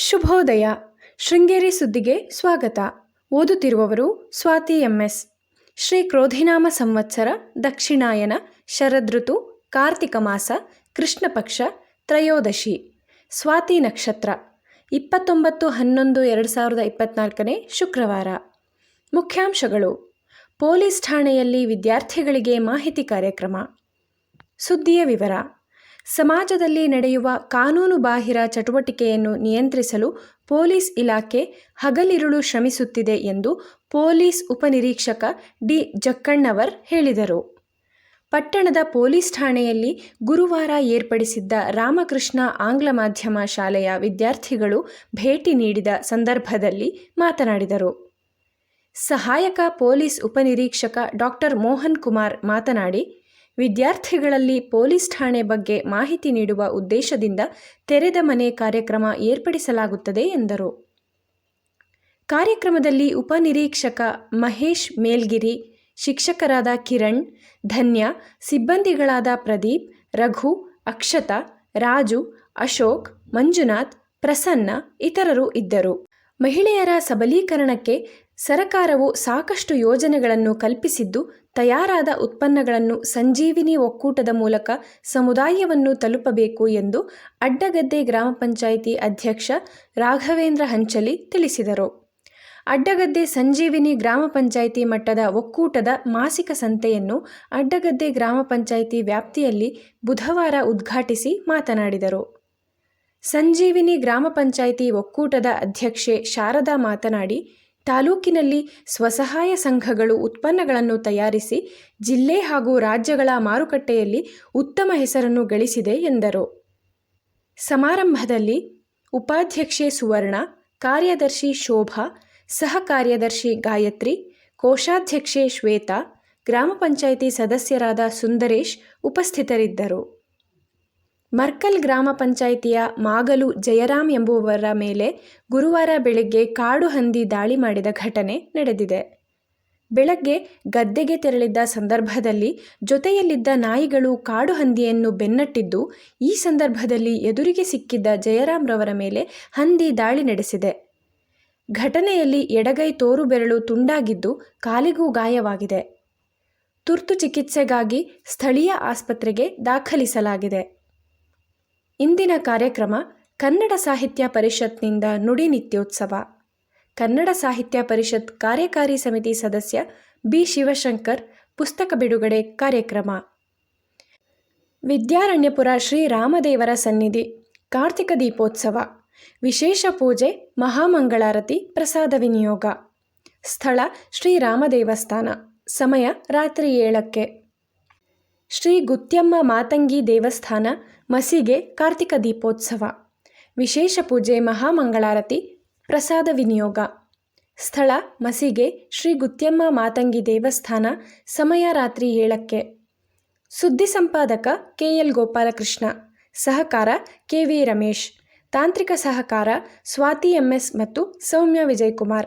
ಶುಭೋದಯ. ಶೃಂಗೇರಿ ಸುದ್ದಿಗೆ ಸ್ವಾಗತ. ಓದುತ್ತಿರುವವರು ಸ್ವಾತಿ ಎಂಎಸ್. ಶ್ರೀ ಕ್ರೋಧಿನಾಮ ಸಂವತ್ಸರ, ದಕ್ಷಿಣಾಯನ, ಶರದೃತು, ಕಾರ್ತಿಕ ಮಾಸ ಕೃಷ್ಣ ಪಕ್ಷ ತ್ರಯೋದಶಿ. ಸ್ವಾತಿ ನಕ್ಷತ್ರ, ಇಪ್ಪತ್ತೊಂಬತ್ತು ಹನ್ನೊಂದು ಎರಡು ಸಾವಿರದ ಇಪ್ಪತ್ನಾಲ್ಕನೇ ಶುಕ್ರವಾರ. ಮುಖ್ಯಾಂಶಗಳು. ಪೊಲೀಸ್ ಠಾಣೆಯಲ್ಲಿ ವಿದ್ಯಾರ್ಥಿಗಳಿಗೆ ಮಾಹಿತಿ ಕಾರ್ಯಕ್ರಮ. ಸುದ್ದಿಯ ವಿವರ. ಸಮಾಜದಲ್ಲಿ ನಡೆಯುವ ಕಾನೂನುಬಾಹಿರ ಚಟುವಟಿಕೆಯನ್ನು ನಿಯಂತ್ರಿಸಲು ಪೊಲೀಸ್ ಇಲಾಖೆ ಹಗಲಿರುಳು ಶ್ರಮಿಸುತ್ತಿದೆ ಎಂದು ಪೊಲೀಸ್ ಉಪನಿರೀಕ್ಷಕ ಡಿ. ಜಕ್ಕಣ್ಣವರ್ ಹೇಳಿದರು. ಪಟ್ಟಣದ ಪೊಲೀಸ್ ಠಾಣೆಯಲ್ಲಿ ಗುರುವಾರ ಏರ್ಪಡಿಸಿದ್ದ ರಾಮಕೃಷ್ಣ ಆಂಗ್ಲ ಮಾಧ್ಯಮ ಶಾಲೆಯ ವಿದ್ಯಾರ್ಥಿಗಳು ಭೇಟಿ ನೀಡಿದ ಸಂದರ್ಭದಲ್ಲಿ ಮಾತನಾಡಿದರು. ಸಹಾಯಕ ಪೊಲೀಸ್ ಉಪನಿರೀಕ್ಷಕ ಡಾಕ್ಟರ್ ಮೋಹನ್ ಕುಮಾರ್ ಮಾತನಾಡಿ ವಿದ್ಯಾರ್ಥಿಗಳಲ್ಲಿ ಪೊಲೀಸ್ ಠಾಣೆ ಬಗ್ಗೆ ಮಾಹಿತಿ ನೀಡುವ ಉದ್ದೇಶದಿಂದ ತೆರೆದ ಮನೆ ಕಾರ್ಯಕ್ರಮ ಏರ್ಪಡಿಸಲಾಗುತ್ತದೆ ಎಂದರು. ಕಾರ್ಯಕ್ರಮದಲ್ಲಿ ಉಪನಿರೀಕ್ಷಕ ಮಹೇಶ್ ಮೇಲ್ಗಿರಿ, ಶಿಕ್ಷಕರಾದ ಕಿರಣ್, ಧನ್ಯ, ಸಿಬ್ಬಂದಿಗಳಾದ ಪ್ರದೀಪ್, ರಘು, ಅಕ್ಷತಾ, ರಾಜು, ಅಶೋಕ್, ಮಂಜುನಾಥ್, ಪ್ರಸನ್ನ ಇತರರು ಇದ್ದರು. ಮಹಿಳೆಯರ ಸಬಲೀಕರಣಕ್ಕೆ ಸರಕಾರವು ಸಾಕಷ್ಟು ಯೋಜನೆಗಳನ್ನು ಕಲ್ಪಿಸಿದ್ದು, ತಯಾರಾದ ಉತ್ಪನ್ನಗಳನ್ನು ಸಂಜೀವಿನಿ ಒಕ್ಕೂಟದ ಮೂಲಕ ಸಮುದಾಯವನ್ನು ತಲುಪಬೇಕು ಎಂದು ಅಡ್ಡಗದ್ದೆ ಗ್ರಾಮ ಪಂಚಾಯಿತಿ ಅಧ್ಯಕ್ಷ ರಾಘವೇಂದ್ರ ಹಂಚಲಿ ತಿಳಿಸಿದರು. ಅಡ್ಡಗದ್ದೆ ಸಂಜೀವಿನಿ ಗ್ರಾಮ ಪಂಚಾಯಿತಿ ಮಟ್ಟದ ಒಕ್ಕೂಟದ ಮಾಸಿಕ ಸಂತೆಯನ್ನು ಅಡ್ಡಗದ್ದೆ ಗ್ರಾಮ ಪಂಚಾಯಿತಿ ವ್ಯಾಪ್ತಿಯಲ್ಲಿ ಬುಧವಾರ ಉದ್ಘಾಟಿಸಿ ಮಾತನಾಡಿದರು. ಸಂಜೀವಿನಿ ಗ್ರಾಮ ಪಂಚಾಯಿತಿ ಒಕ್ಕೂಟದ ಅಧ್ಯಕ್ಷೆ ಶಾರದಾ ಮಾತನಾಡಿ, ತಾಲೂಕಿನಲ್ಲಿ ಸ್ವಸಹಾಯ ಸಂಘಗಳು ಉತ್ಪನ್ನಗಳನ್ನು ತಯಾರಿಸಿ ಜಿಲ್ಲೆ ಹಾಗೂ ರಾಜ್ಯಗಳ ಮಾರುಕಟ್ಟೆಯಲ್ಲಿ ಉತ್ತಮ ಹೆಸರನ್ನು ಗಳಿಸಿದೆ ಎಂದರು. ಸಮಾರಂಭದಲ್ಲಿ ಉಪಾಧ್ಯಕ್ಷೆ ಸುವರ್ಣ, ಕಾರ್ಯದರ್ಶಿ ಶೋಭಾ, ಸಹ ಕಾರ್ಯದರ್ಶಿ ಗಾಯತ್ರಿ, ಕೋಶಾಧ್ಯಕ್ಷೆ ಶ್ವೇತಾ, ಗ್ರಾಮ ಪಂಚಾಯಿತಿ ಸದಸ್ಯರಾದ ಸುಂದರೇಶ್ ಉಪಸ್ಥಿತರಿದ್ದರು. ಮರ್ಕಲ್ ಗ್ರಾಮ ಪಂಚಾಯಿತಿಯ ಮಾಗಲು ಜಯರಾಮ್ ಎಂಬುವವರ ಮೇಲೆ ಗುರುವಾರ ಬೆಳಗ್ಗೆ ಕಾಡು ಹಂದಿ ದಾಳಿ ಮಾಡಿದ ಘಟನೆ ನಡೆದಿದೆ. ಬೆಳಗ್ಗೆ ಗದ್ದೆಗೆ ತೆರಳಿದ್ದ ಸಂದರ್ಭದಲ್ಲಿ ಜೊತೆಯಲ್ಲಿದ್ದ ನಾಯಿಗಳು ಕಾಡು ಹಂದಿಯನ್ನು ಬೆನ್ನಟ್ಟಿದ್ದು, ಈ ಸಂದರ್ಭದಲ್ಲಿ ಎದುರಿಗೆ ಸಿಕ್ಕಿದ್ದ ಜಯರಾಮ್ರವರ ಮೇಲೆ ಹಂದಿ ದಾಳಿ ನಡೆಸಿದೆ. ಘಟನೆಯಲ್ಲಿ ಎಡಗೈ ತೋರು ಬೆರಳು ತುಂಡಾಗಿದ್ದು ಕಾಲಿಗೂ ಗಾಯವಾಗಿದೆ. ತುರ್ತು ಚಿಕಿತ್ಸೆಗಾಗಿ ಸ್ಥಳೀಯ ಆಸ್ಪತ್ರೆಗೆ ದಾಖಲಿಸಲಾಗಿದೆ. ಇಂದಿನ ಕಾರ್ಯಕ್ರಮ ಕನ್ನಡ ಸಾಹಿತ್ಯ ಪರಿಷತ್ನಿಂದ ನುಡಿ ನಿತ್ಯೋತ್ಸವ. ಕನ್ನಡ ಸಾಹಿತ್ಯ ಪರಿಷತ್ ಕಾರ್ಯಕಾರಿ ಸಮಿತಿ ಸದಸ್ಯ ಬಿ. ಶಿವಶಂಕರ್, ಪುಸ್ತಕ ಬಿಡುಗಡೆ ಕಾರ್ಯಕ್ರಮ. ವಿದ್ಯಾರಣ್ಯಪುರ ಶ್ರೀ ರಾಮದೇವರ ಸನ್ನಿಧಿ, ಕಾರ್ತಿಕ ದೀಪೋತ್ಸವ. ವಿಶೇಷ ಪೂಜೆ, ಮಹಾಮಂಗಳಾರತಿ, ಪ್ರಸಾದ ವಿನಿಯೋಗ. ಸ್ಥಳ ಶ್ರೀ ರಾಮ ದೇವಸ್ಥಾನ ಸಮಯ ರಾತ್ರಿ ಏಳಕ್ಕೆ. ಶ್ರೀ ಗುತ್ಯಮ್ಮ ಮಾತಂಗಿ ದೇವಸ್ಥಾನ, ಮಸಿಗೆ ಕಾರ್ತಿಕ ದೀಪೋತ್ಸವ. ವಿಶೇಷ ಪೂಜೆ ಮಹಾಮಂಗಳಾರತಿ, ಪ್ರಸಾದ ವಿನಿಯೋಗ. ಸ್ಥಳ ಮಸಿಗೆ ಶ್ರೀ ಗುತ್ಯಮ್ಮ ಮಾತಂಗಿ ದೇವಸ್ಥಾನ, ಸಮಯ ರಾತ್ರಿ ಏಳಕ್ಕೆ. ಸುದ್ದಿ ಸಂಪಾದಕ ಕೆ ಎಲ್ ಗೋಪಾಲಕೃಷ್ಣ, ಸಹಕಾರ ಕೆ ವಿ ರಮೇಶ್, ತಾಂತ್ರಿಕ ಸಹಕಾರ ಸ್ವಾತಿ ಎಂಎಸ್ ಮತ್ತು ಸೌಮ್ಯ ವಿಜಯಕುಮಾರ್.